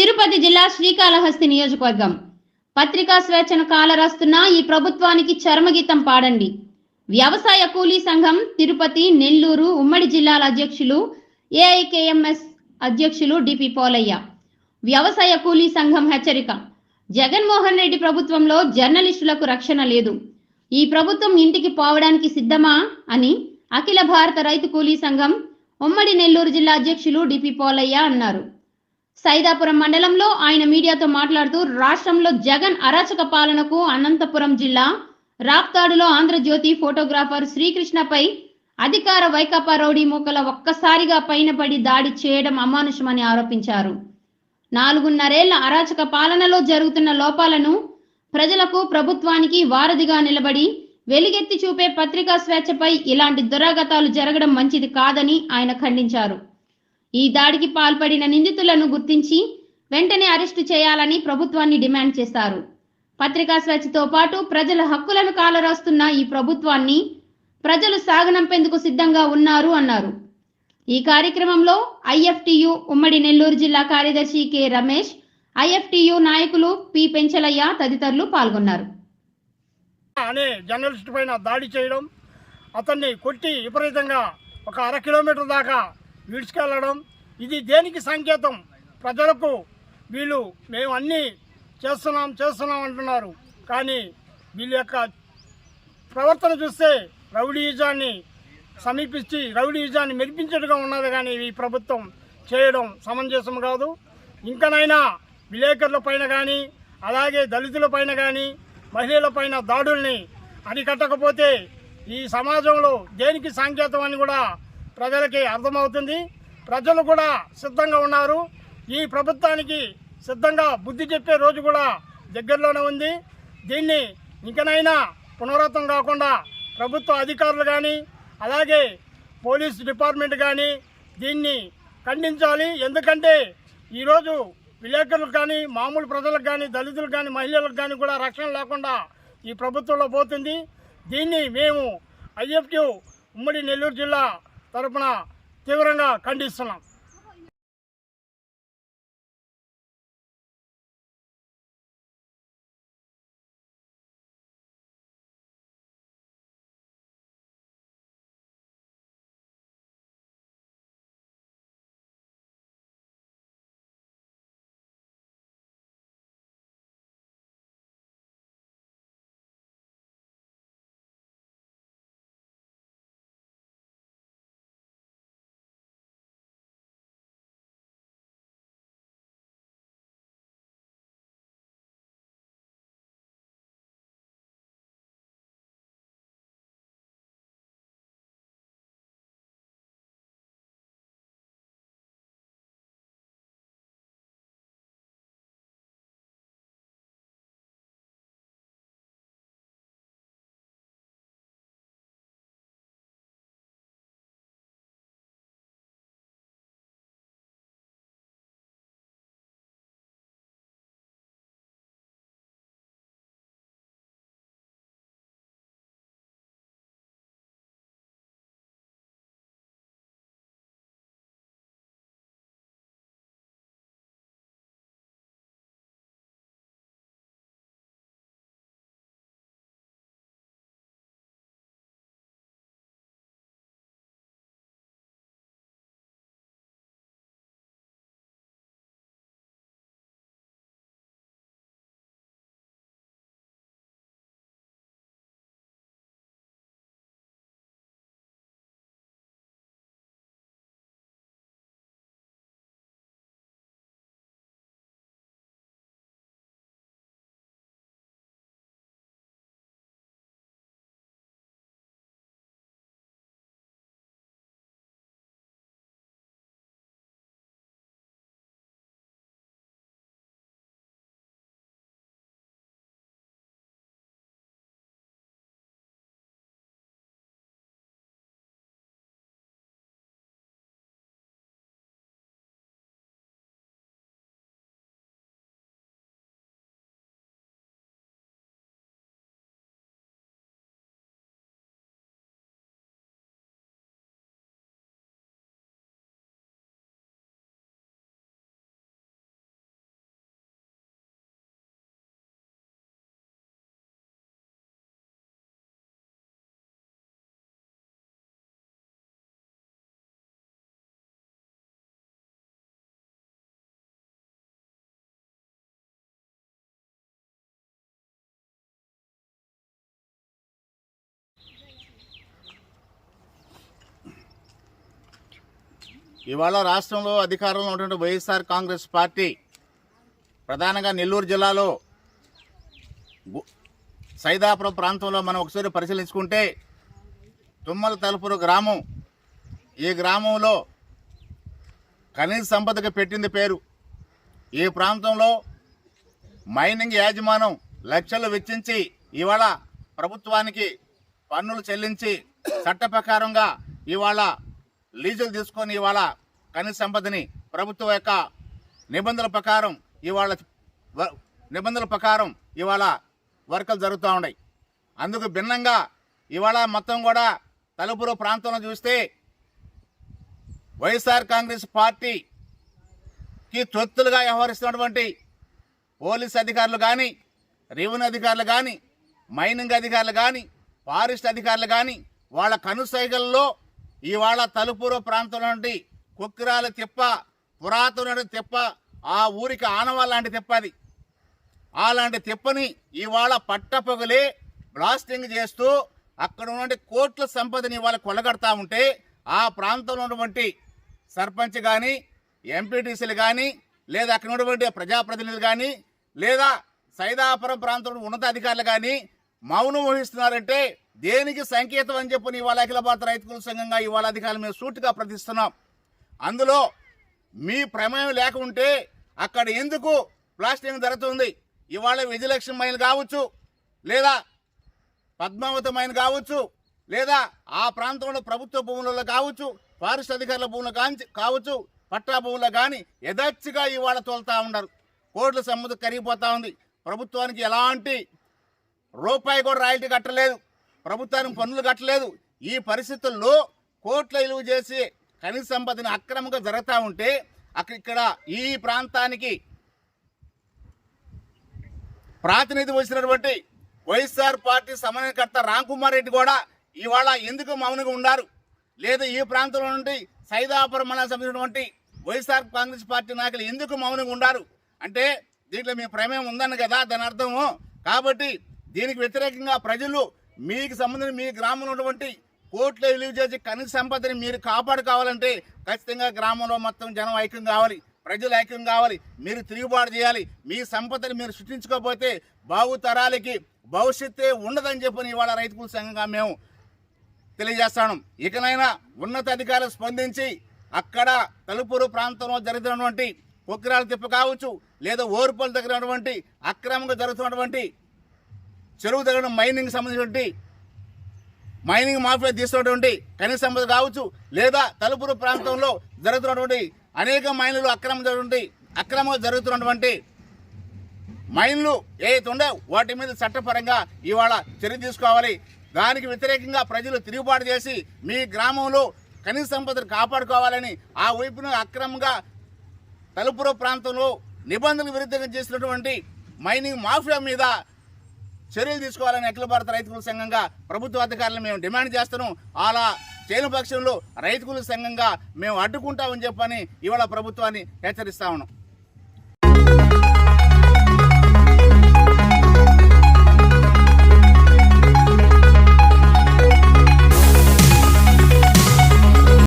తిరుపతి జిల్లా శ్రీకాళహస్తి నియోజకవర్గం. పత్రికా స్వేచ్ఛను కాలరాస్తున్న ఈ ప్రభుత్వానికి చర్మగీతం పాడండి. వ్యవసాయ కూలీ సంఘం తిరుపతి నెల్లూరు ఉమ్మడి జిల్లాల అధ్యక్షులు ఏఐకేఎంఎస్ అధ్యక్షులు డిపి పోలయ్య. వ్యవసాయ కూలీ సంఘం హెచ్చరిక. జగన్మోహన్ రెడ్డి ప్రభుత్వంలో జర్నలిస్టులకు రక్షణ లేదు. ఈ ప్రభుత్వం ఇంటికి పోవడానికి సిద్ధమా అని అఖిల భారత రైతు కూలీ సంఘం ఉమ్మడి నెల్లూరు జిల్లా అధ్యక్షులు డిపి పోలయ్య అన్నారు. సైదాపురం మండలంలో ఆయన మీడియాతో మాట్లాడుతూ రాష్ట్రంలో జగన్ అరాచక పాలనకు అనంతపురం జిల్లా రాప్తాడులో ఆంధ్రజ్యోతి ఫోటోగ్రాఫర్ శ్రీకృష్ణపై అధికార వైకాపా రౌడీ మూకల ఒక్కసారిగా పైన పడి దాడి చేయడం అమానుషమని ఆరోపించారు. నాలుగున్నరేళ్ళ అరాచక పాలనలో జరుగుతున్న లోపాలను ప్రజలకు ప్రభుత్వానికి వారధిగా నిలబడి వెలుగెత్తి చూపే పత్రికా స్వేచ్ఛపై ఇలాంటి దురాగతాలు జరగడం మంచిది కాదని ఆయన ఖండించారు. ఈ దాడికి పాల్పడిన నిందితులను గుర్తించి వెంటనే అరెస్టు చేయాలని ప్రభుత్వాన్ని డిమాండ్ చేశారు. పత్రికా స్వేచ్ఛతో పాటు ప్రజల హక్కులను కాలరాస్తున్న ఈ ప్రభుత్వాన్ని ప్రజలు సాగనంపేందుకు సిద్ధంగా ఉన్నారు అన్నారు. ఈ కార్యక్రమంలో ఐఎఫ్టియు ఉమ్మడి నెల్లూరు జిల్లా కార్యదర్శి కె రమేష్ ఐఎఫ్టియు నాయకులు పి పెంచలయ్య తదితరులు పాల్గొన్నారు. అనే జర్నలిస్ట్ పైన దాడి చేయడం అతన్ని కొట్టి విపరీతంగా ఒక అర కిలోమీటర్ దాకా విడిచుకెళ్ళడం ఇది దేనికి సంకేతం? ప్రజలకు వీళ్ళు మేము అన్నీ చేస్తున్నాం చేస్తున్నాం అంటున్నారు. కానీ వీళ్ళ యొక్క ప్రవర్తన చూస్తే రౌడీయుజాన్ని సమీపించి రౌడీయుజాన్ని మెరిపించేట్టుగా ఉన్నది కానీ ఈ ప్రభుత్వం చేయడం సమంజసం కాదు. ఇంకనైనా విలేకరుల పైన కానీ అలాగే దళితుల పైన కానీ మహిళల పైన దాడుల్ని అరికట్టకపోతే ఈ సమాజంలో దేనికి సంకేతం అని కూడా ప్రజలకి అర్థమవుతుంది. ప్రజలు కూడా సిద్ధంగా ఉన్నారు. ఈ ప్రభుత్వానికి సిద్ధంగా బుద్ధి చెప్పే రోజు కూడా దగ్గరలోనే ఉంది. దీన్ని ఇంకనైనా పునరావృతం కాకుండా ప్రభుత్వ అధికారులు కానీ అలాగే పోలీస్ డిపార్ట్మెంట్ కానీ దీన్ని ఖండించాలి. ఎందుకంటే ఈరోజు విలేకరులకు కానీ మామూలు ప్రజలకు కానీ దళితులకు కానీ మహిళలకు కానీ కూడా రక్షణ లేకుండా ఈ ప్రభుత్వంలో పోతుంది. దీన్ని మేము ఐఎఫ్టీ ఉమ్మడి నెల్లూరు జిల్లా తరపున తీవ్రంగా ఖండిస్తున్నాం. ఇవాళ రాష్ట్రంలో అధికారంలో ఉన్నటువంటి వైఎస్ఆర్ కాంగ్రెస్ పార్టీ ప్రధానంగా నెల్లూరు జిల్లాలో గు- సైదాపురం ప్రాంతంలో మనం ఒకసారి పరిశీలించుకుంటే తుమ్మల తలుపురు గ్రామం ఈ గ్రామంలో ఖనిజ సంపదకు పెట్టింది పేరు. ఈ ప్రాంతంలో మైనింగ్ యాజమానం లక్షలు వెచ్చించి ఇవాళ ప్రభుత్వానికి పన్నులు చెల్లించి చట్ట ప్రకారంగా ఇవాళ లీజులు తీసుకొని ఇవాళ ఖనిజ సంపదని ప్రభుత్వం యొక్క నిబంధనల ప్రకారం ఇవాళ నిబంధనల ప్రకారం ఇవాళ వర్కలు జరుగుతూ ఉన్నాయి. అందుకు భిన్నంగా ఇవాళ మొత్తం కూడా తలుపురు ప్రాంతంలో చూస్తే వైఎస్ఆర్ కాంగ్రెస్ పార్టీకి తొత్తులుగా వ్యవహరిస్తున్నటువంటి పోలీస్ అధికారులు కానీ రెవెన్యూ అధికారులు కానీ మైనింగ్ అధికారులు కానీ ఫారెస్ట్ అధికారులు కానీ వాళ్ళ కనుసైగల్లో ఇవాళ తలుపూరు ప్రాంతం నుండి కుక్కిరాల తిప్ప పురాతన తిప్ప ఆ ఊరికి ఆనవ లాంటి తిప్ప అది అలాంటి తిప్పని ఇవాళ పట్టపగలే బ్లాస్టింగ్ చేస్తూ అక్కడ ఉన్నటువంటి కోట్ల సంపదని ఇవాళ కొలగడతా ఉంటే ఆ ప్రాంతంలో ఉన్నటువంటి సర్పంచ్ కానీ ఎంపీటీసీలు కానీ లేదా అక్కడ ఉన్నటువంటి ప్రజాప్రతినిధులు కానీ లేదా సైదాపురం ప్రాంతంలో ఉన్నతాధికారులు కానీ మౌనం వహిస్తున్నారంటే దేనికి సంకేతం అని చెప్పి ఇవాళ అఖిల భారత రైతుల సంఘంగా ఇవాళ అధికారులు మేము సూటిగా ప్రతిస్తున్నాం అందులో మీ ప్రమేయం లేకుంటే అక్కడ ఎందుకు ప్లాస్టింగ్ జరుగుతుంది? ఇవాళ విజయలక్ష్మి మైలు కావచ్చు లేదా పద్మావతి మైన్ కావచ్చు లేదా ఆ ప్రాంతంలో ప్రభుత్వ భూములలో కావచ్చు ఫారెస్ట్ అధికారుల భూములు కాంచి కావచ్చు పట్టా భూముల్లో కానీ యథార్చిగా ఇవాళ తోలుతూ ఉన్నారు. కోట్ల సమ్మతి కరిగిపోతూ ఉంది. ప్రభుత్వానికి ఎలాంటి రూపాయి కూడా రాయల్టీ కట్టలేదు. ప్రభుత్వానికి పన్నులు కట్టలేదు. ఈ పరిస్థితుల్లో కోట్ల విలువ చేసి ఖనిజ సంపదని అక్రమంగా జరుగుతూ ఉంటే అక్కడ ఇక్కడ ఈ ప్రాంతానికి ప్రాతినిధ్యం వచ్చినటువంటి వైఎస్ఆర్ పార్టీ సమన్వయకర్త రామ్ కుమార్ రెడ్డి కూడా ఇవాళ ఎందుకు మౌనంగా ఉన్నారు? లేదా ఈ ప్రాంతంలో నుండి సైదాపురం మండలం సంబంధించినటువంటి వైఎస్ఆర్ కాంగ్రెస్ పార్టీ నాయకులు ఎందుకు మౌనంగా ఉన్నారు? అంటే దీంట్లో మీ ప్రమేయం ఉందని కదా దాని అర్థము. కాబట్టి దీనికి వ్యతిరేకంగా ప్రజలు మీకు సంబంధించిన మీ గ్రామంలో ఉన్నటువంటి కోట్లు రిలీవ్ చేసి కనీస సంపదని మీరు కాపాడుకోవాలంటే ఖచ్చితంగా గ్రామంలో మొత్తం జనం ఐక్యం కావాలి ప్రజలు ఐక్యం కావాలి మీరు తిరుగుబాటు చేయాలి మీ సంపదని మీరు సృష్టించుకోకపోతే బాగు తరాలకి భవిష్యత్తే ఉండదని చెప్పని ఇవాళ రైతు సంఘంగా మేము తెలియజేస్తాను. ఇకనైనా ఉన్నత అధికారులు స్పందించి అక్కడ తలుపురు ప్రాంతంలో జరుగుతున్నటువంటి పొక్కిరాల తిప్ప కావచ్చు లేదా ఓర్పల్ దగ్గర ఉన్నటువంటి అక్రమంగా జరుగుతున్నటువంటి చెరువు దగ్గర మైనింగ్ సంబంధించినటువంటి మైనింగ్ మాఫియా తీస్తున్నటువంటి ఖనిజ సంపద కావచ్చు లేదా తలుపురు ప్రాంతంలో జరుగుతున్నటువంటి అనేక మైన్లు అక్రమం జరుగుతుంది అక్రమంగా జరుగుతున్నటువంటి మైన్లు ఏదైతే ఉండే వాటి మీద చట్టపరంగా ఇవాళ చర్య తీసుకోవాలి. దానికి వ్యతిరేకంగా ప్రజలు తిరుగుబాటు చేసి మీ గ్రామంలో కనీస సంపదను కాపాడుకోవాలని ఆ వైపున అక్రమంగా తలుపుర ప్రాంతంలో నిబంధనలు విరుద్ధంగా చేసినటువంటి మైనింగ్ మాఫియా మీద చర్యలు తీసుకోవాలని అఖిల భారత రైతుల సంఘంగా ప్రభుత్వ అధికారులను మేము డిమాండ్ చేస్తున్నాం. అలా చేయని పక్షంలో రైతుల సంఘంగా మేము అడ్డుకుంటామని చెప్పని ఇవాళ ప్రభుత్వాన్ని హెచ్చరిస్తా ఉన్నాం.